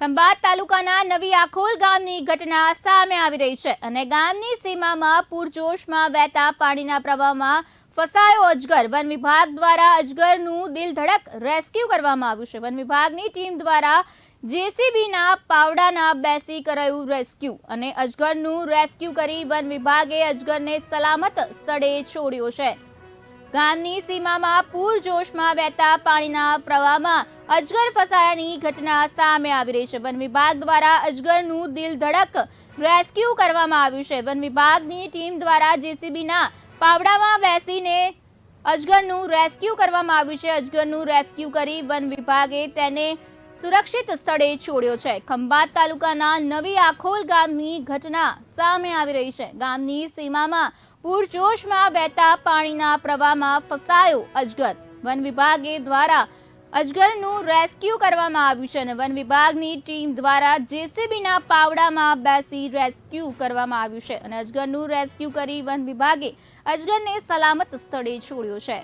ખંભાત તાલુકાના નવી આખોલ ગામની ઘટના સામે આવી રહી છે અને ગામની સીમામાં પૂરજોશમાં વહેતા પાણીના પ્રવાહમાં ફસાયો અજગર. વન વિભાગ દ્વારા અજગરનું દિલ ધડક રેસ્ક્યુ કરવામાં આવ્યું છે. વન વિભાગની ટીમ દ્વારા જેસીબીના પાવડાના બેસી કરાયું રેસ્ક્યુ અને અજગરનું રેસ્ક્યુ કરી વન વિભાગે અજગરને સલામત સ્થળે છોડ્યો છે. ગામની સીમામાં પૂરજોશમાં વહેતા પાણીના પ્રવાહમાં અજગર ફસાયાની ઘટના સામે આવી રહી છે. વન વિભાગ દ્વારા અજગરનું દિલ ધડક રેસ્ક્યુ કરવામાં આવ્યું છે. વન વિભાગની ટીમ દ્વારા જેસીબીના પાવડામાં બેસીને અજગરનું રેસ્ક્યુ કરવામાં આવ્યું છે. અજગરનું રેસ્ક્યુ કરી વન વિભાગે તેને સુરક્ષિત સ્થળે છોડ્યો છે. ખંભાત તાલુકાના નવી આખોલ ગામની ઘટના સામે આવી રહી છે. ગામની સીમામાં પૂરજોશમાં વહેતા પાણીના પ્રવાહમાં ફસાયો અજગર. વન વિભાગે દ્વારા અજગરનું રેસ્ક્યુ કરવામાં આવ્યું છે અને વન વિભાગની ટીમ દ્વારા જેસીબીના પાવડામાં બેસી રેસ્ક્યુ કરવામાં આવ્યું છે અને અજગરનું રેસ્ક્યુ કરી વન વિભાગે અજગરને સલામત સ્થળે છોડ્યો છે.